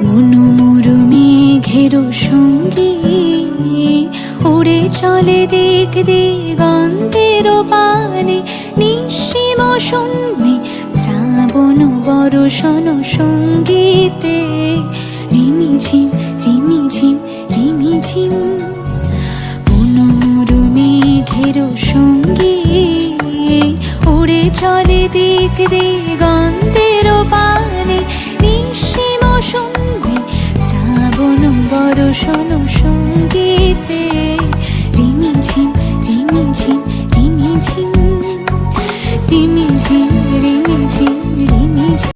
মনোমোর মেঘেরও সঙ্গী উড়ে চলে দিক দিগন্তের পানে নিঃসীম শূন্যে শ্রাবণ বরষণ সঙ্গীতে রিমিঝিম রিমিঝিম রিমিঝিম মনোমোর মেঘেরও সঙ্গী উড়ে চলে দিক দিগন্তের পানে সনম সঙ্গীতে